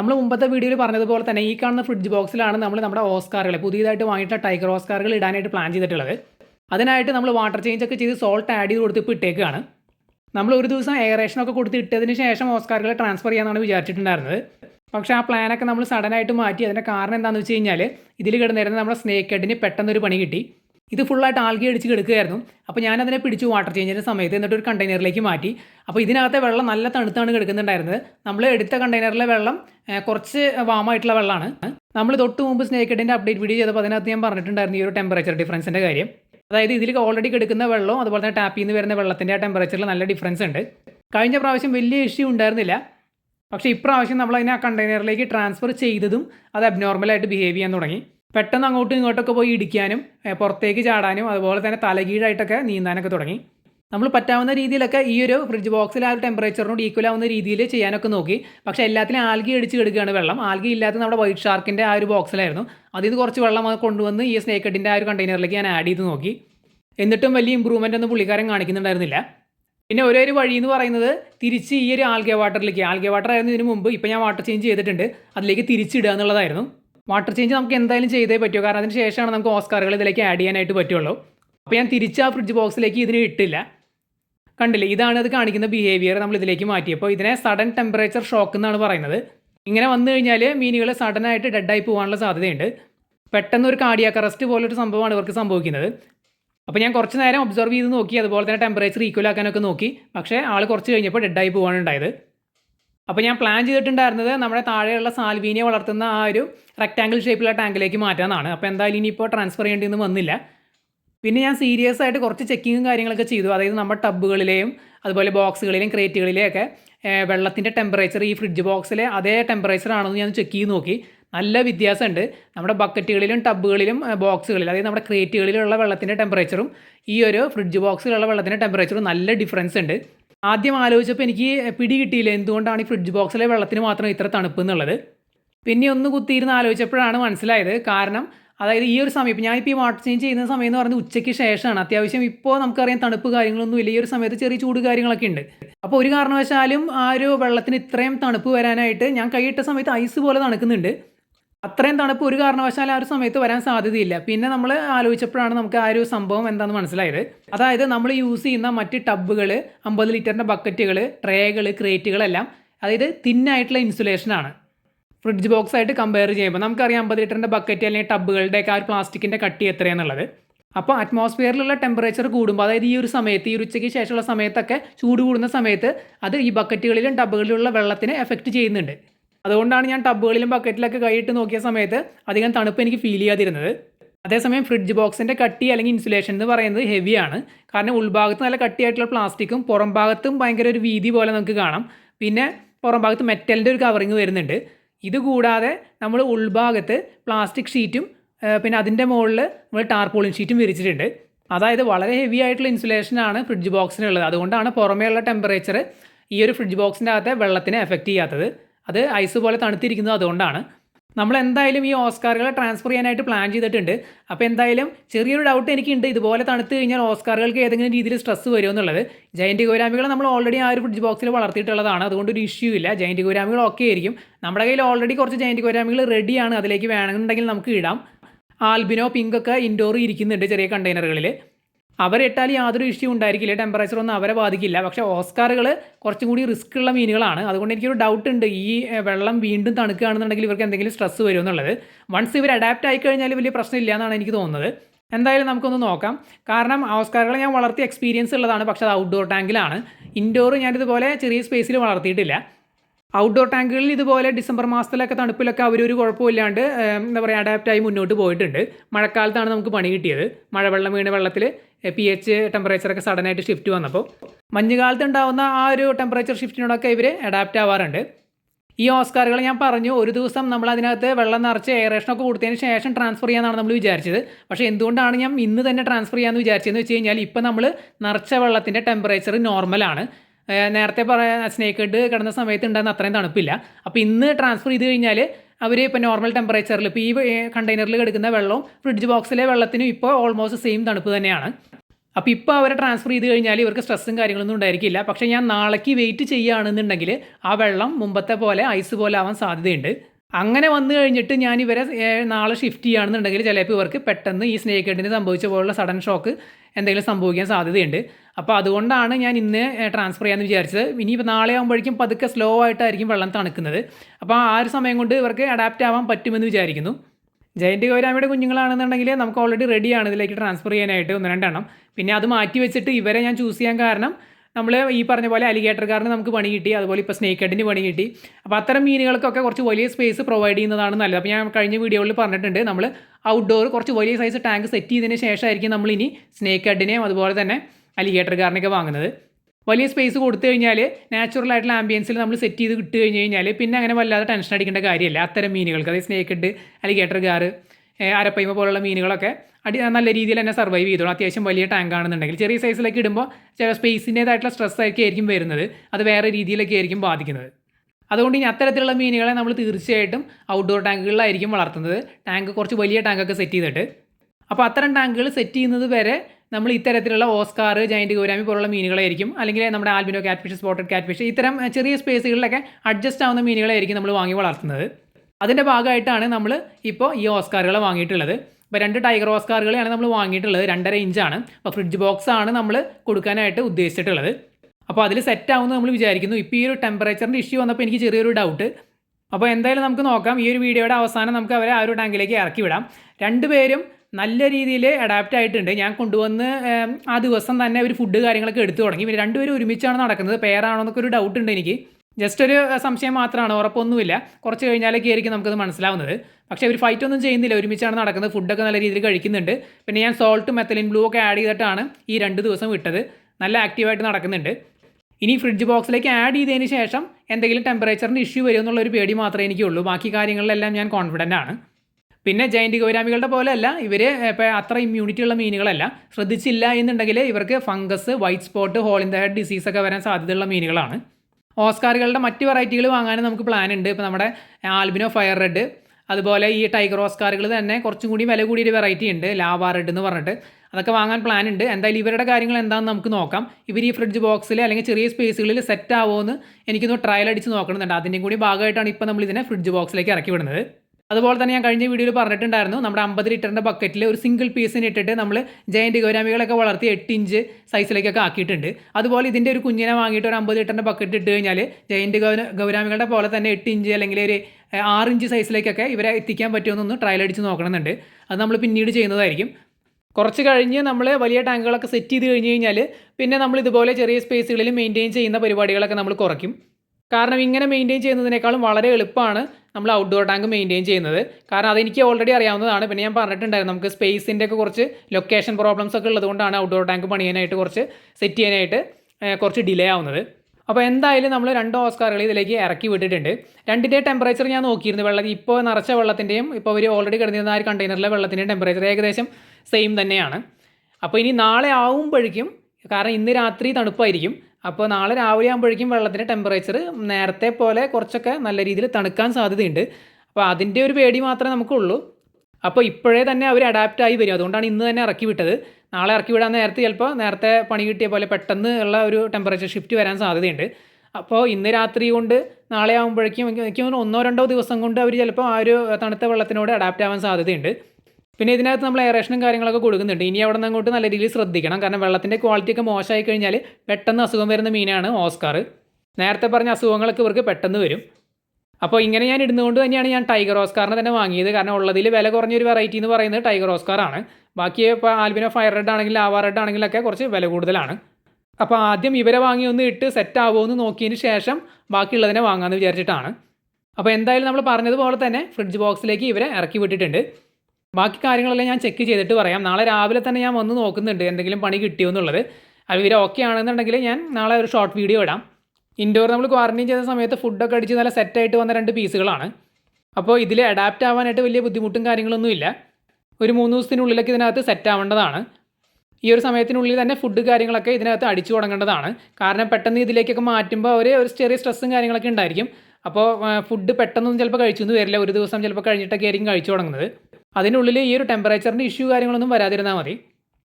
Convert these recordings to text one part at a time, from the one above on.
നമ്മൾ മുമ്പത്തെ വീഡിയോയിൽ പറഞ്ഞതുപോലെ തന്നെ ഈ കാണുന്ന ഫ്രിഡ്ജ് ബോക്സിലാണ് നമ്മൾ നമ്മുടെ ഓസ്കാറുകൾ പുതിയതായിട്ട് വാങ്ങിയിട്ടുള്ള ടൈഗർ ഓസ്കാറുകൾ ഇടാനായിട്ട് പ്ലാൻ ചെയ്തിട്ടുള്ളത്. അതിനായിട്ട് നമ്മൾ വാട്ടർ ചേഞ്ച് ഒക്കെ ചെയ്ത് സോൾട്ട് ആഡ് ചെയ്ത് കൊടുത്ത് ഇപ്പോൾ ഇട്ടേക്കാണ്. നമ്മൾ ഒരു ദിവസം എയറേഷനൊക്കെ കൊടുത്ത് ഇട്ടതിന് ശേഷം ഓസ്കാറുകളെ ട്രാൻസ്ഫർ ചെയ്യാനാണ് വിചാരിച്ചിട്ടുണ്ടായിരുന്നത്. പക്ഷേ ആ പ്ലാനൊക്കെ നമ്മൾ സഡനായിട്ട് മാറ്റി. അതിന്റെ കാരണം എന്താണെന്ന് വെച്ച് കഴിഞ്ഞാൽ ഇതിൽ കിടന്നിരുന്ന നമ്മുടെ സ്നേക്ക് ഹെഡിന് പെട്ടെന്നൊരു പണി കിട്ടി. ഇത് ഫുള്ളായിട്ട് ആൽഗി അടിച്ച് കിടക്കുകയായിരുന്നു. അപ്പോൾ ഞാനതിനെ പിടിച്ചു വാട്ടർ ചേഞ്ചിന്റെ സമയത്ത് എന്നിട്ട് ഒരു കണ്ടെയ്നറിലേക്ക് മാറ്റി. അപ്പോൾ ഇതിനകത്തെ വെള്ളം നല്ല തണുത്താണ് കിടക്കുന്നുണ്ടായിരുന്നത്. നമ്മൾ എടുത്ത കണ്ടെയ്നറിലെ വെള്ളം കുറച്ച് വാമായിട്ടുള്ള വെള്ളമാണ്. നമ്മൾ തൊട്ട് മുമ്പ് സ്നേക്ക് അപ്ഡേറ്റ് വീഡിയോ ചെയ്തപ്പോൾ അതിനകത്ത് ഞാൻ പറഞ്ഞിട്ടുണ്ടായിരുന്നു ഈ ഒരു ടെമ്പറേച്ചർ ഡിഫറൻസിന്റെ കാര്യം. അതായത് ഇതിൽ ഓൾറെഡി കിടക്കുന്ന വെള്ളവും അതുപോലെ തന്നെ ടാപ്പിൽ നിന്ന് വരുന്ന വെള്ളത്തിന്റെ ആ ടെമ്പറേച്ചറിൽ നല്ല ഡിഫറൻസ് ഉണ്ട്. കഴിഞ്ഞ പ്രാവശ്യം വലിയ ഇഷ്യൂ ഉണ്ടായിരുന്നില്ല. പക്ഷേ ഇപ്രാവശ്യം നമ്മൾ അതിനെ ആ കണ്ടെയ്നറിലേക്ക് ട്രാൻസ്ഫർ ചെയ്തതും അത് അബ്നോർമലായിട്ട് ബിഹേവ് ചെയ്യാൻ തുടങ്ങി. പെട്ടെന്ന് അങ്ങോട്ടും ഇങ്ങോട്ടൊക്കെ പോയി ഇടിക്കാനും പുറത്തേക്ക് ചാടാനും അതുപോലെ തന്നെ തലകീഴായിട്ടൊക്കെ നീന്താനൊക്കെ തുടങ്ങി. നമ്മൾ പറ്റാവുന്ന രീതിയിലൊക്കെ ഈ ഒരു ഫ്രിഡ്ജ് ബോക്സിൽ ആ ഒരു ടെമ്പറേച്ചറിനോട് ഈക്വൽ ആവുന്ന രീതിയിൽ ചെയ്യാനൊക്കെ നോക്കി. പക്ഷേ എല്ലാത്തിലും ആൽഗി അടിച്ച് കിടക്കുകയാണ് വെള്ളം. ആൽഗി ഇല്ലാത്ത നമ്മുടെ വൈറ്റ് ഷാർക്കിന്റെ ആ ഒരു ബോക്സിലായിരുന്നു അതിൽ നിന്ന് കുറച്ച് വെള്ളം കൊണ്ടുവന്ന് ഈ സ്നേക്കഡിന്റെ ആ ഒരു കണ്ടെയ്നറിലേക്ക് ഞാൻ ആഡ് ചെയ്ത് നോക്കി. എന്നിട്ടും വലിയ ഇമ്പ്രൂവ്മെന്റ് ഒന്നും പുള്ളിക്കാരൻ കാണിക്കുന്നുണ്ടായിരുന്നില്ല. പിന്നെ ഒരേ ഒരു വഴി എന്ന് പറയുന്നത് തിരിച്ച് ഈ ഒരു ആൽഗ വാട്ടറിലേക്ക് ആൽഗ വാട്ടർ ആയിരുന്നു ഇതിന് മുമ്പ്. ഇപ്പോൾ ഞാൻ വാട്ടർ ചേഞ്ച് ചെയ്തിട്ടുണ്ട്. അതിലേക്ക് തിരിച്ചിടുക എന്നുള്ളതായിരുന്നു. വാട്ടർ ചേഞ്ച് നമുക്ക് എന്തായാലും ചെയ്തേ പറ്റൂ. കാരണം അതിന് ശേഷമാണ് നമുക്ക് ഓസ്കാറുകൾ ഇതിലേക്ക് ആഡ് ചെയ്യാനായിട്ട് പറ്റുള്ളൂ. അപ്പോൾ ഞാൻ തിരിച്ച് ആ ഫ്രിഡ്ജ് ബോക്സിലേക്ക് ഇതിന് ഇട്ടില്ല. കണ്ടില്ലേ? ഇതാണ് അത് കാണിക്കുന്ന ബിഹേവിയർ നമ്മൾ ഇതിലേക്ക് മാറ്റി. അപ്പോൾ ഇതിനെ സഡൻ ടെമ്പറേച്ചർ ഷോക്ക് എന്നാണ് പറയുന്നത്. ഇങ്ങനെ വന്നു കഴിഞ്ഞാൽ മീനുകൾ സഡനായിട്ട് ഡെഡായി പോകാനുള്ള സാധ്യതയുണ്ട്. പെട്ടെന്ന് ഒരു കാർഡിയാക്ക് അറസ്റ്റ് പോലൊരു സംഭവമാണ് ഇവർക്ക് സംഭവിക്കുന്നത്. അപ്പോൾ ഞാൻ കുറച്ച് നേരം ഒബ്സർവ് ചെയ്ത് നോക്കി. അതുപോലെ തന്നെ ടെമ്പറേച്ചർ ഈക്വൽ ആക്കാനൊക്കെ നോക്കി. പക്ഷേ ആൾ കുറച്ച് കഴിഞ്ഞപ്പോൾ ഡെഡായി പോകാനുണ്ടായത് അപ്പോൾ ഞാൻ പ്ലാൻ ചെയ്തിട്ടുണ്ടായിരുന്നത് നമ്മുടെ താഴെയുള്ള സാൽവീനിയെ വളർത്തുന്ന ആ ഒരു റെക്റ്റാങ്കിൾ ഷേപ്പിലുള്ള ടാങ്കിലേക്ക് മാറ്റാനാണ്. അപ്പോൾ എന്തായാലും ഇനിയിപ്പോൾ ട്രാൻസ്ഫർ ചെയ്യേണ്ടിയൊന്നും വന്നില്ല. പിന്നെ ഞാൻ സീരിയസ് ആയിട്ട് കുറച്ച് ചെക്കിങ്ങും കാര്യങ്ങളൊക്കെ ചെയ്തു. അതായത് നമ്മുടെ ടബുകളിലെയും അതുപോലെ ബോക്സുകളിലെയും ക്രേറ്റുകളിലെയൊക്കെ വെള്ളത്തിന്റെ ടെമ്പറേച്ചർ ഈ ഫ്രിഡ്ജ് ബോക്സിലെ അതേ ടെമ്പറേച്ചർ ആണെന്ന് ഞാൻ ചെക്ക് ചെയ്ത് നോക്കി. നല്ല വ്യത്യാസമുണ്ട്. നമ്മുടെ ബക്കറ്റുകളിലും ടബുകളിലും ബോക്സുകളിലും അതായത് നമ്മുടെ ക്രേറ്റുകളിലുള്ള വെള്ളത്തിന്റെ ടെമ്പറേച്ചറും ഈ ഒരു ഫ്രിഡ്ജ് ബോക്സിലുള്ള വെള്ളത്തിന്റെ ടെമ്പറേച്ചറും നല്ല ഡിഫറൻസ് ഉണ്ട്. ആദ്യം ആലോചിച്ചപ്പോൾ എനിക്ക് പിടി കിട്ടിയില്ല എന്തുകൊണ്ടാണ് ഈ ഫ്രിഡ്ജ് ബോക്സിലെ വെള്ളത്തിന് മാത്രം ഇത്ര തണുപ്പ് എന്നുള്ളത്? പിന്നെ ഒന്ന് കുത്തിയിരുന്ന് ആലോചിച്ചപ്പോഴാണ് മനസ്സിലായത്. കാരണം അതായത് ഈ ഒരു സമയം ഇപ്പോൾ ഞാനിപ്പോൾ ഈ വാട്ടർ ചേഞ്ച് ചെയ്യുന്ന സമയം എന്ന് പറയുന്നത് ഉച്ചയ്ക്ക് ശേഷമാണ്. അത്യാവശ്യം ഇപ്പോൾ നമുക്കറിയാം തണുപ്പ് കാര്യങ്ങളൊന്നും ഇല്ല. ഈ ഒരു സമയത്ത് ചെറിയ ചൂട് കാര്യങ്ങളൊക്കെ ഉണ്ട്. അപ്പോൾ ഒരു കാരണവശാലും ആ ഒരു വെള്ളത്തിന് ഇത്രയും തണുപ്പ് വരാനായിട്ട് ഞാൻ കൈയിട്ട സമയത്ത് ഐസ് പോലെ തണുക്കുന്നുണ്ട്. അത്രയും തണുപ്പ് ഒരു കാരണവശാലും ആ ഒരു സമയത്ത് വരാൻ സാധ്യതയില്ല. പിന്നെ നമ്മൾ ആലോചിച്ചപ്പോഴാണ് നമുക്ക് ആ ഒരു സംഭവം എന്താണെന്ന് മനസ്സിലായത്. അതായത് നമ്മൾ യൂസ് ചെയ്യുന്ന മറ്റ് ടബുകൾ അമ്പത് ലിറ്ററിന്റെ ബക്കറ്റുകൾ ട്രേകൾ ക്രേറ്റുകളെല്ലാം അതായത് തിന്നായിട്ടുള്ള ഇൻസുലേഷനാണ് ഫ്രിഡ്ജ് ബോക്സ് ആയിട്ട് കമ്പയർ ചെയ്യുമ്പോൾ നമുക്കറിയാം അമ്പത് ലിറ്ററിന്റെ ബക്കറ്റ് അല്ലെങ്കിൽ ടബുകളുടെയൊക്കെ ആ ഒരു പ്ലാസ്റ്റിക്കിന്റെ കട്ടി എത്രയെന്നുള്ളത് അപ്പോൾ അറ്റ്മോസ്ഫിയറിലുള്ള ടെമ്പറേച്ചർ കൂടുമ്പോൾ അതായത് ഈ ഒരു സമയത്ത് ഈ ഉച്ചയ്ക്ക് ശേഷമുള്ള സമയത്തൊക്കെ ചൂട് കൂടുന്ന സമയത്ത് അത് ഈ ബക്കറ്റുകളിലും ടബുകളിലുള്ള വെള്ളത്തിനെ എഫക്റ്റ് ചെയ്യുന്നുണ്ട്. അതുകൊണ്ടാണ് ഞാൻ ടബുകളിലും ബക്കറ്റിലൊക്കെ കൈയിട്ട് നോക്കിയ സമയത്ത് അധികം തണുപ്പ് എനിക്ക് ഫീൽ ചെയ്യാതിരുന്നത്. അതേസമയം ഫ്രിഡ്ജ് ബോക്സിന്റെ കട്ടി അല്ലെങ്കിൽ ഇൻസുലേഷൻ എന്ന് പറയുന്നത് ഹെവിയാണ് കാരണം ഉൾഭാഗത്ത് നല്ല കട്ടിയായിട്ടുള്ള പ്ലാസ്റ്റിക്കും പുറം ഭാഗത്തും ഭയങ്കര ഒരു വീതി പോലെ നമുക്ക് കാണാം. പിന്നെ പുറം ഭാഗത്ത് മെറ്റലിന്റെ ഒരു കവറിങ് വരുന്നുണ്ട്. ഇതുകൂടാതെ നമ്മൾ ഉൾഭാഗത്ത് പ്ലാസ്റ്റിക് ഷീറ്റും പിന്നെ അതിന്റെ മുകളിൽ നമ്മൾ ടാർപോളിൻ ഷീറ്റും വിരിച്ചിട്ടുണ്ട്. അതായത് വളരെ ഹെവി ആയിട്ടുള്ള ഇൻസുലേഷനാണ് ഫ്രിഡ്ജ് ബോക്സിനുള്ളത് അതുകൊണ്ടാണ് പുറമേയുള്ള ടെമ്പറേച്ചർ ഈ ഒരു ഫ്രിഡ്ജ് ബോക്സിന്റെ അകത്തെ വെള്ളത്തിനെ എഫക്റ്റ് ചെയ്യാത്തത്. അത് ഐസ് പോലെ തണുത്തിരിക്കുന്നത് അതുകൊണ്ടാണ്. നമ്മൾ എന്തായാലും ഈ ഓസ്കാറുകളെ ട്രാൻസ്ഫർ ചെയ്യാനായിട്ട് പ്ലാൻ ചെയ്തിട്ടുണ്ട്. അപ്പോൾ എന്തായാലും ചെറിയൊരു ഡൗട്ട് എനിക്കുണ്ട്. ഇതുപോലെ തണുത്ത് കഴിഞ്ഞാൽ ഓസ്കാറുകൾക്ക് ഏതെങ്കിലും രീതിയിൽ സ്ട്രെസ് വരുമോ എന്നുള്ളത്. ജയന്റ് ഗോരാമികൾ നമ്മൾ ഓൾറെഡി ആ ഒരു ഫ്രിഡ്ജ് ബോക്സിൽ വളർത്തിയിട്ടുള്ളതാണ്. അതുകൊണ്ട് ഒരു ഇഷ്യൂ ഇല്ല. ജയന്റ് ഗോരാമികൾ ഓക്കെ ആയിരിക്കും. നമ്മുടെ കയ്യിൽ ഓൾറെഡി കുറച്ച് ജയന്റ് ഗോരാമികൾ റെഡിയാണ് അതിലേക്ക് വേണമെന്നുണ്ടെങ്കിൽ നമുക്ക് ഇടാം. ആൽബിനോ പിങ്കൊക്കെ ഇൻഡോർ ഇരിക്കുന്നുണ്ട് ചെറിയ കണ്ടെയ്നറുകളിൽ അവരിട്ടാൽ യാതൊരു ഇഷ്യൂ ഉണ്ടായിരിക്കില്ല. ടെമ്പറേച്ചർ ഒന്നും അവരെ ബാധിക്കില്ല. പക്ഷേ ഓസ്കാറുകൾ കുറച്ചും കൂടി റിസ്ക് ഉള്ള മീനുകളാണ്. അതുകൊണ്ട് എനിക്കൊരു ഡൗട്ട് ഉണ്ട്. ഈ വെള്ളം വീണ്ടും തണുക്കുകയാണെന്നുണ്ടെങ്കിൽ ഇവർക്ക് എന്തെങ്കിലും സ്ട്രെസ് വരും എന്നുള്ളത്. വൺസ് ഇവർ അഡാപ്റ്റ് ആയി കഴിഞ്ഞാൽ വലിയ പ്രശ്നമില്ല എന്നാണ് എനിക്ക് തോന്നുന്നത്. എന്തായാലും നമുക്കൊന്ന് നോക്കാം. കാരണം ഓസ്കാറുകളെ ഞാൻ വളർത്തിയ എക്സ്പീരിയൻസ് ഉള്ളതാണ്. പക്ഷേ അത് ഔട്ട്ഡോർ ടാങ്കിലാണ് ഇൻഡോർ ഞാനിതുപോലെ ചെറിയ സ്പേസിൽ വളർത്തിയിട്ടില്ല. ഔട്ട്ഡോർ ടാങ്കുകളിൽ ഇതുപോലെ ഡിസംബർ മാസത്തിലൊക്കെ തണുപ്പിലൊക്കെ അവരൊരു കുഴപ്പമില്ലാണ്ട് എന്താ പറയുക അഡാപ്റ്റായി മുന്നോട്ട് പോയിട്ടുണ്ട്. മഴക്കാലത്താണ് നമുക്ക് പണി കിട്ടിയത്. മഴവെള്ളം വീണ് വെള്ളത്തിൽ പി എച്ച് ടെമ്പറേച്ചറൊക്കെ സഡനായിട്ട് ഷിഫ്റ്റ് വന്നപ്പോൾ മഞ്ഞുകാലത്ത് ഉണ്ടാകുന്ന ആ ഒരു ടെമ്പറേച്ചർ ഷിഫ്റ്റിനോടൊക്കെ ഇവർ അഡാപ്റ്റ് ആവാറുണ്ട്. ഈ ഓസ്കാറുകൾ ഞാൻ പറഞ്ഞു ഒരു ദിവസം നമ്മൾ അതിനകത്ത് വെള്ളം നിറച്ച് എയറേഷനൊക്കെ കൊടുത്തതിന് ശേഷം ട്രാൻസ്ഫർ ചെയ്യാനാണ് നമ്മൾ വിചാരിച്ചത്. പക്ഷേ എന്തുകൊണ്ടാണ് ഞാൻ ഇന്ന് തന്നെ ട്രാൻസ്ഫർ ചെയ്യാമെന്ന് വിചാരിച്ചതെന്ന് വെച്ച് കഴിഞ്ഞാൽ ഇപ്പം നമ്മൾ നിറച്ച വെള്ളത്തിന്റെ ടെമ്പറേച്ചർ നോർമലാണ് നേരത്തെ പറയാ സ്നേക്ക് ഹെഡ് കിടന്ന സമയത്ത് ഉണ്ടായിരുന്ന അത്രയും തണുപ്പില്ല. അപ്പോൾ ഇന്ന് ട്രാൻസ്ഫർ ചെയ്ത് കഴിഞ്ഞാൽ അവർ ഇപ്പോൾ നോർമൽ ടെമ്പറേച്ചറിൽ ഇപ്പോൾ ഈ കണ്ടെയ്നറിൽ കിടക്കുന്ന വെള്ളവും ഫ്രിഡ്ജ് ബോക്സിലെ വെള്ളത്തിനും ഇപ്പോൾ ഓൾമോസ്റ്റ് സെയിം തണുപ്പ് തന്നെയാണ്. അപ്പോൾ ഇപ്പോൾ അവരെ ട്രാൻസ്ഫർ ചെയ്ത് കഴിഞ്ഞാൽ ഇവർക്ക് സ്ട്രെസ്സും കാര്യങ്ങളൊന്നും ഉണ്ടായിരിക്കില്ല. പക്ഷേ ഞാൻ നാളേക്ക് വെയിറ്റ് ചെയ്യുകയാണെന്നുണ്ടെങ്കിൽ ആ വെള്ളം മുമ്പത്തെ പോലെ ഐസ് പോലെ ആവാൻ സാധ്യതയുണ്ട്. അങ്ങനെ വന്നു കഴിഞ്ഞിട്ട് ഞാൻ ഇവരെ നാളെ ഷിഫ്റ്റ് ചെയ്യുകയാണെന്നുണ്ടെങ്കിൽ ചിലപ്പോൾ ഇവർക്ക് പെട്ടെന്ന് ഈ സ്നേക്ക് ഹെഡിന് സംഭവിച്ച പോലുള്ള സഡൻ ഷോക്ക് എന്തെങ്കിലും സംഭവിക്കാൻ സാധ്യതയുണ്ട്. അപ്പോൾ അതുകൊണ്ടാണ് ഞാൻ ഇന്ന് ട്രാൻസ്ഫർ ചെയ്യാമെന്ന് വിചാരിച്ചത്. ഇനിയിപ്പോൾ നാളെ ആകുമ്പോഴേക്കും പതുക്കെ സ്ലോ ആയിട്ടായിരിക്കും വെള്ളം തണുക്കുന്നത്. അപ്പോൾ ആ ഒരു സമയം കൊണ്ട് ഇവർക്ക് അഡാപ്റ്റ് ആവാൻ പറ്റുമെന്ന് വിചാരിക്കുന്നു. ജയന്റ് ഗൗരാമിയുടെ കുഞ്ഞുങ്ങളാണെന്നുണ്ടെങ്കിൽ നമുക്ക് ഓൾറെഡി റെഡിയാണ് ഇതിലേക്ക് ട്രാൻസ്ഫർ ചെയ്യാനായിട്ട് ഒന്ന് രണ്ടെണ്ണം. പിന്നെ അത് മാറ്റി വെച്ചിട്ട് ഇവരെ ഞാൻ ചൂസ് ചെയ്യാൻ കാരണം നമ്മൾ ഈ പറഞ്ഞ പോലെ അലിഗേറ്റർക്കാരന് നമുക്ക് പണി കിട്ടി അതുപോലെ ഇപ്പോൾ സ്നേക്ക് ഹെഡിന് പണി കിട്ടി. അപ്പോൾ അത്തരം മീനുകൾക്കൊക്കെ കുറച്ച് വലിയ സ്പേസ് പ്രൊവൈഡ് ചെയ്യുന്നതാണ് നല്ലത്. അപ്പോൾ ഞാൻ കഴിഞ്ഞ വീഡിയോയിൽ പറഞ്ഞിട്ടുണ്ട് നമ്മൾ ഔട്ട്ഡോർ കുറച്ച് വലിയ സൈസ് ടാങ്ക് സെറ്റ് ചെയ്തതിന് ശേഷമായിരിക്കും നമ്മൾ ഇനി സ്നേക്ക് ഹെഡിനെയും അതുപോലെ തന്നെ അലിഗേറ്റർക്കാരനൊക്കെ വാങ്ങുന്നത്. വലിയ സ്പേസ് കൊടുത്തു കഴിഞ്ഞാൽ നാച്ചുറൽ ആയിട്ടുള്ള ആംബിയൻസിൽ നമ്മൾ സെറ്റ് ചെയ്ത് കിട്ടി കഴിഞ്ഞ് കഴിഞ്ഞാൽ പിന്നെ അങ്ങനെ വല്ലാതെ ടെൻഷൻ അടിക്കേണ്ട കാര്യമില്ല അത്തരം മീനുകൾക്ക് അതായത് snake head alligator gar arapaima പോലുള്ള മീനുകളൊക്കെ അടി നല്ല രീതിയിൽ തന്നെ സർവൈവ് ചെയ്തോളും. അത്യാവശ്യം വലിയ ടാങ്ക് ആണെന്നുണ്ടെങ്കിൽ. ചെറിയ സൈസിലേക്ക് ഇടുമ്പോൾ ചില സ്പേസിന്റേതായിട്ടുള്ള സ്ട്രെസ് ആയിരിക്കും വരുന്നത്. അത് വേറെ രീതിയിലൊക്കെ ആയിരിക്കും ബാധിക്കുന്നത്. അതുകൊണ്ട് ഇനി അത്തരത്തിലുള്ള മീനുകളെ നമ്മൾ തീർച്ചയായിട്ടും ഔട്ട്ഡോർ ടാങ്കുകളിലായിരിക്കും വളർത്തുന്നത്. ടാങ്ക് കുറച്ച് വലിയ ടാങ്കൊക്കെ സെറ്റ് ചെയ്തിട്ട്. അപ്പോൾ അത്തരം ടാങ്കുകൾ സെറ്റ് ചെയ്യുന്നത് വരെ നമ്മൾ ഇത്തരത്തിലുള്ള ഓസ്കാർ ജയന്റ് ഗൗരാമി പോലുള്ള മീനുകളായിരിക്കും. അല്ലെങ്കിൽ നമ്മുടെ ആൽബിനോ കാറ്റ്ഫിഷ് സ്പോട്ടഡ് കാറ്റ്ഫിഷ് ഇത്തരം ചെറിയ സ്പേസുകളിലൊക്കെ അഡ്ജസ്റ്റ് ആവുന്ന മീനുകളായിരിക്കും നമ്മൾ വാങ്ങി വളർത്തുന്നത്. അതിന്റെ ഭാഗമായിട്ടാണ് നമ്മൾ ഇപ്പോൾ ഈ ഓസ്കാറുകളെ വാങ്ങിയിട്ടുള്ളത്. ഇപ്പോൾ രണ്ട് ടൈഗർ ഓസ്കാറുകളെയാണ് നമ്മൾ വാങ്ങിയിട്ടുള്ളത്. രണ്ടര ഇഞ്ചാണ് അപ്പോൾ ഫ്രിഡ്ജ് ബോക്സ് ആണ് നമ്മൾ കൊടുക്കാനായിട്ട് ഉദ്ദേശിച്ചിട്ടുള്ളത്. അപ്പോൾ അതിൽ സെറ്റ് ആവുമെന്ന് നമ്മൾ വിചാരിക്കുന്നു. ഇപ്പോൾ ഈ ഒരു ടെമ്പറേച്ചറിന്റെ ഇഷ്യൂ വന്നപ്പോൾ എനിക്ക് ചെറിയൊരു ഡൗട്ട് അപ്പോൾ എന്തായാലും നമുക്ക് നോക്കാം. ഈ ഒരു വീഡിയോയുടെ അവസാനം നമുക്ക് അവരെ ആ ഒരു ടാങ്കിലേക്ക് ഇറക്കി വിടാം. രണ്ടുപേരും നല്ല രീതിയിൽ അഡാപ്റ്റ് ആയിട്ടുണ്ട്. ഞാൻ കൊണ്ടുവന്ന് ആ ദിവസം തന്നെ ഒരു ഫുഡ് കാര്യങ്ങളൊക്കെ എടുത്തു തുടങ്ങി. ഇവർ രണ്ടുപേരും ഒരുമിച്ചാണ് നടക്കുന്നത്. പേരാണോ എന്നൊക്കെ ഒരു ഡൗട്ട് ഉണ്ട് എനിക്ക്. ജസ്റ്റ് ഒരു സംശയം മാത്രമാണ്. ഉറപ്പൊന്നുമില്ല. കുറച്ച് കഴിഞ്ഞാലൊക്കെ ആയിരിക്കും നമുക്കത് മനസ്സിലാവുന്നത്. പക്ഷേ ഇവർ ഫൈറ്റ് ഒന്നും ചെയ്യുന്നില്ല. ഒരുമിച്ചാണ് നടക്കുന്നത്. ഫുഡൊക്കെ നല്ല രീതിയിൽ കഴിക്കുന്നുണ്ട്. പിന്നെ ഞാൻ സോൾട്ട് മെത്തലിൻ ബ്ലൂ ഒക്കെ ആഡ് ചെയ്തിട്ടാണ് ഈ രണ്ട് ദിവസം വിട്ടത്. നല്ല ആക്റ്റീവായിട്ട് നടക്കുന്നുണ്ട്. ഇനി ഫ്രിഡ്ജ് ബോക്സിലേക്ക് ആഡ് ചെയ്തതിന് ശേഷം എന്തെങ്കിലും ടെമ്പറേച്ചറിന്റെ ഇഷ്യൂ വരും എന്നുള്ള ഒരു പേടി മാത്രമേ എനിക്കുള്ളൂ. ബാക്കി കാര്യങ്ങളിലെല്ലാം ഞാൻ കോൺഫിഡന്റ് ആണ്. പിന്നെ ജയന്റ് ഗൗരാമികളുടെ പോലെയല്ല. ഇവർ അത്ര ഇമ്മ്യൂണിറ്റി ഉള്ള മീനുകളല്ല. ശ്രദ്ധിച്ചില്ല എന്നുണ്ടെങ്കിൽ ഇവർക്ക് fungus white spot hole in the head disease ഒക്കെ വരാൻ സാധ്യതയുള്ള മീനുകളാണ്. ഓസ്കാറുകളുടെ മറ്റ് വെറൈറ്റികൾ വാങ്ങാനും നമുക്ക് പ്ലാൻ ഉണ്ട്. ഇപ്പോൾ നമ്മുടെ ആൽബിനോ ഫയർ റെഡ് അതുപോലെ ഈ ടൈഗർ ഓസ്കാറുകൾ തന്നെ കുറച്ചും കൂടി വില കൂടിയൊരു വെറൈറ്റി ഉണ്ട്. ലാവാ റെഡ് എന്ന് പറഞ്ഞിട്ട്. അതൊക്കെ വാങ്ങാൻ പ്ലാൻ ഉണ്ട്. എന്തായാലും ഇവരുടെ കാര്യങ്ങൾ എന്താണെന്ന് നമുക്ക് നോക്കാം. ഇവർ ഈ ഫ്രിഡ്ജ് ബോക്സിൽ അല്ലെങ്കിൽ ചെറിയ സ്പേസുകളിൽ സെറ്റ് ആവുമോ എനിക്കൊന്ന് ട്രയൽ അടിച്ച് നോക്കണമെന്നുണ്ട് അതിന്റെയും കൂടി ഭാഗമായിട്ടാണ് ഇപ്പോൾ നമ്മൾ ഇതിനെ ഫ്രിഡ്ജ് ബോക്സിലേക്ക് ഇറക്കി വിടുന്നത്. അതുപോലെ തന്നെ ഞാൻ കഴിഞ്ഞ വീഡിയോയിൽ പറഞ്ഞിട്ടുണ്ടായിരുന്നു നമ്മുടെ അമ്പത് ലിറ്ററിന്റെ ബക്കറ്റിൽ ഒരു സിംഗിൾ പീസിന് ഇട്ടിട്ട് നമ്മൾ ജയന്റ് ഗൗരാമികളൊക്കെ വളർത്തി എട്ട് ഇഞ്ച് സൈസിലേക്കൊക്കെ ആക്കിയിട്ടുണ്ട്. അതുപോലെ ഇതിന്റെ ഒരു കുഞ്ഞിനെ വാങ്ങിയിട്ട് ഒരു അമ്പത് ലിറ്ററിന്റെ ബക്കറ്റ് ഇട്ട് കഴിഞ്ഞാൽ ജയന്റ് ഗൗര ഗൗരാമികളുടെ പോലെ തന്നെ എട്ട് ഇഞ്ച് അല്ലെങ്കിൽ ഒരു ആറ് ഇഞ്ച് സൈസിലേക്കൊക്കെ ഇവരെ എത്തിക്കാൻ പറ്റുമെന്നൊന്ന് ട്രയൽ അടിച്ച് നോക്കണമെന്നുണ്ട്. അത് നമ്മൾ പിന്നീട് ചെയ്യുന്നതായിരിക്കും. കുറച്ച് കഴിഞ്ഞ് നമ്മൾ വലിയ ടാങ്കുകളൊക്കെ സെറ്റ് ചെയ്ത് കഴിഞ്ഞ് കഴിഞ്ഞാൽ പിന്നെ നമ്മൾ ഇതുപോലെ ചെറിയ സ്പേസുകളിൽ മെയിന്റെയിൻ ചെയ്യുന്ന പരിപാടികളൊക്കെ നമ്മൾ കുറയ്ക്കും. കാരണം ഇങ്ങനെ മെയിന്റെയിൻ ചെയ്യുന്നതിനേക്കാളും വളരെ എളുപ്പമാണ് നമ്മൾ ഔട്ട്ഡോർ ടാങ്ക് മെയിന്റെയിൻ ചെയ്യുന്നത്. കാരണം അതെനിക്ക് ഓൾറെഡി അറിയാവുന്നതാണ്. പിന്നെ ഞാൻ പറഞ്ഞിട്ടുണ്ടായിരുന്നു നമുക്ക് സ്പേസിന്റെ ഒക്കെ കുറച്ച് ലൊക്കേഷൻ പ്രോബ്ലംസ് ഒക്കെ ഉള്ളതുകൊണ്ടാണ് ഔട്ട്ഡോർ ടാങ്ക് പണിയാനായിട്ട് കുറച്ച് സെറ്റ് ചെയ്യാനായിട്ട് കുറച്ച് ഡിലേ ആവുന്നത്. അപ്പോൾ എന്തായാലും നമ്മൾ രണ്ട് ഓസ്കാറുകൾ ഇതിലേക്ക് ഇറക്കി വിട്ടിട്ടുണ്ട്. രണ്ടിന്റെ ടെമ്പറേച്ചർ ഞാൻ നോക്കിയിരുന്നു. വെള്ളം ഇപ്പോൾ നിറച്ച വെള്ളത്തിന്റെയും ഇപ്പോൾ അവർ ഓൾറെഡി കിടന്നിരുന്ന ആ ഒരു കണ്ടെയ്നറിലെ വെള്ളത്തിന്റെയും ടെമ്പറേച്ചർ ഏകദേശം സെയിം തന്നെയാണ്. അപ്പോൾ ഇനി നാളെ ആവുമ്പോഴേക്കും കാരണം ഇന്ന് രാത്രി തണുപ്പായിരിക്കും. അപ്പോൾ നാളെ രാവിലെ ആകുമ്പോഴേക്കും വെള്ളത്തിന്റെ ടെമ്പറേച്ചർ നേരത്തെ പോലെ കുറച്ചൊക്കെ നല്ല രീതിയിൽ തണുക്കാൻ സാധ്യതയുണ്ട്. അപ്പോൾ അതിന്റെ ഒരു പേടി മാത്രമേ നമുക്കുള്ളൂ. അപ്പോൾ ഇപ്പോഴേ തന്നെ അവർ അഡാപ്റ്റ് ആയി വരും. അതുകൊണ്ടാണ് ഇന്ന് തന്നെ ഇറക്കി വിട്ടത്. നാളെ ഇറക്കി വിടാൻ നേരത്തെ ചിലപ്പോൾ നേരത്തെ പണി കിട്ടിയ പോലെ പെട്ടെന്ന് ഉള്ള ഒരു ടെമ്പറേച്ചർ ഷിഫ്റ്റ് വരാൻ സാധ്യതയുണ്ട്. അപ്പോൾ ഇന്ന് രാത്രി കൊണ്ട് നാളെ ആകുമ്പോഴേക്കും എനിക്ക് ഒന്നോ രണ്ടോ ദിവസം കൊണ്ട് അവർ ചിലപ്പോൾ ആ ഒരു തണുത്ത വെള്ളത്തിനോട് അഡാപ്റ്റ് ആവാൻ സാധ്യതയുണ്ട്. പിന്നെ ഇതിനകത്ത് നമ്മൾ എയറേഷനും കാര്യങ്ങളൊക്കെ കൊടുക്കുന്നുണ്ട്. ഇനി അവിടെ നിന്ന് അങ്ങോട്ട് നല്ല രീതിയിൽ ശ്രദ്ധിക്കണം. കാരണം വെള്ളത്തിന്റെ ക്വാളിറ്റി ഒക്കെ മോശമായി കഴിഞ്ഞാൽ പെട്ടെന്ന് അസുഖം വരുന്ന മീനാണ് ഓസ്കാർ. നേരത്തെ പറഞ്ഞ അസുഖങ്ങളൊക്കെ ഇവർക്ക് പെട്ടെന്ന് വരും. അപ്പോൾ ഇങ്ങനെ ഞാൻ ഇടുന്നതുകൊണ്ട് തന്നെയാണ് ഞാൻ ടൈഗർ ഓസ്കാറിനെ തന്നെ വാങ്ങിയത്. കാരണം ഉള്ളതിൽ വില കുറഞ്ഞൊരു വെറൈറ്റി എന്ന് പറയുന്നത് ടൈഗർ ഓസ്കാറാണ് ബാക്കി ഇപ്പോൾ ആൽബിനോ ഫയർ റെഡ് ആണെങ്കിൽ ആവാ റെഡ് ആണെങ്കിലൊക്കെ കുറച്ച് വില കൂടുതലാണ്. അപ്പോൾ ആദ്യം ഇവരെ വാങ്ങി ഒന്ന് ഇട്ട് സെറ്റ് ആവുമോ എന്ന് നോക്കിയതിന് ശേഷം ബാക്കിയുള്ളതിനെ വാങ്ങാമെന്ന് വിചാരിച്ചിട്ടാണ്. അപ്പോൾ എന്തായാലും നമ്മൾ പറഞ്ഞതുപോലെ തന്നെ ഫ്രിഡ്ജ് ബോക്സിലേക്ക് ഇവരെ ഇറക്കി വിട്ടിട്ടുണ്ട്. ബാക്കി കാര്യങ്ങളെല്ലാം ഞാൻ ചെക്ക് ചെയ്തിട്ട് പറയാം. നാളെ രാവിലെ തന്നെ ഞാൻ വന്ന് നോക്കുന്നുണ്ട് എന്തെങ്കിലും പണി കിട്ടിയോ എന്നുള്ളത് അത് ഇവർ ഓക്കെ ആണെന്നുണ്ടെങ്കിൽ ഞാൻ നാളെ ഒരു ഷോർട്ട് വീഡിയോ ഇടാം. ഇൻഡോർ നമ്മൾ ക്വാറന്റൈൻ ചെയ്ത സമയത്ത് ഫുഡൊക്കെ അടിച്ച് നല്ല സെറ്റായിട്ട് വന്ന രണ്ട് പീസുകളാണ്. അപ്പോൾ ഇതിൽ അഡാപ്റ്റ് ആവാനായിട്ട് വലിയ ബുദ്ധിമുട്ടും കാര്യങ്ങളൊന്നുമില്ല ഒരു മൂന്ന് ദിവസത്തിനുള്ളിലൊക്കെ ഇതിനകത്ത് സെറ്റ് ആവേണ്ടതാണ്. ഈ ഒരു സമയത്തിനുള്ളിൽ തന്നെ ഫുഡ് കാര്യങ്ങളൊക്കെ ഇതിനകത്ത് അടിച്ചു തുടങ്ങേണ്ടതാണ്. കാരണം പെട്ടെന്ന് ഇതിലേക്കൊക്കെ മാറ്റുമ്പോൾ അവർ ഒരു ചെറിയ സ്ട്രെസ്സും കാര്യങ്ങളൊക്കെ ഉണ്ടായിരിക്കും. അപ്പോൾ ഫുഡ് പെട്ടെന്നൊന്നും ചിലപ്പോൾ കഴിച്ചു എന്ന് വരില്ല. ഒരു ദിവസം ചിലപ്പോൾ കഴിഞ്ഞിട്ടൊക്കെ ആയിരിക്കും കഴിച്ചു തുടങ്ങുന്നത്. അതിനുള്ളിൽ ഈ ഒരു ടെമ്പറേച്ചറിന്റെ ഇഷ്യൂ കാര്യങ്ങളൊന്നും വരാതിരുന്നാൽ മതി.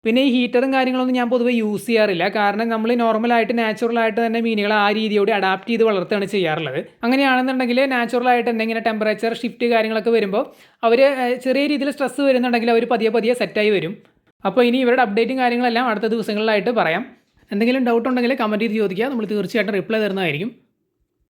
പിന്നെ ഈ ഹീറ്ററും കാര്യങ്ങളൊന്നും ഞാൻ പൊതുവേ യൂസ് ചെയ്യാറില്ല. കാരണം നമ്മൾ നോർമലായിട്ട് നാച്ചുറലായിട്ട് തന്നെ മീനുകളെ ആ രീതിയോട് അഡാപ്റ്റ് ചെയ്ത് വളർത്തുകയാണ് ചെയ്യാറുള്ളത്. അങ്ങനെയാണെന്നുണ്ടെങ്കിൽ നാച്ചുറലായിട്ട് തന്നെ ഇങ്ങനെ ടെമ്പറേച്ചർ ഷിഫ്റ്റ് കാര്യങ്ങളൊക്കെ വരുമ്പോൾ അവർ ചെറിയ രീതിയിൽ സ്ട്രെസ്സ് വരുന്നുണ്ടെങ്കിൽ അവർ പതിയെ പതിയെ സെറ്റായി വരും. അപ്പോൾ ഇനി ഇവരുടെ അപ്ഡേറ്റും കാര്യങ്ങളെല്ലാം അടുത്ത ദിവസങ്ങളിലായിട്ട് പറയാം. എന്തെങ്കിലും ഡൗട്ട് ഉണ്ടെങ്കിൽ കമന്റ് ചെയ്ത് ചോദിക്കുക. നമ്മൾ തീർച്ചയായിട്ടും റിപ്ലൈ തരുന്നതായിരിക്കും.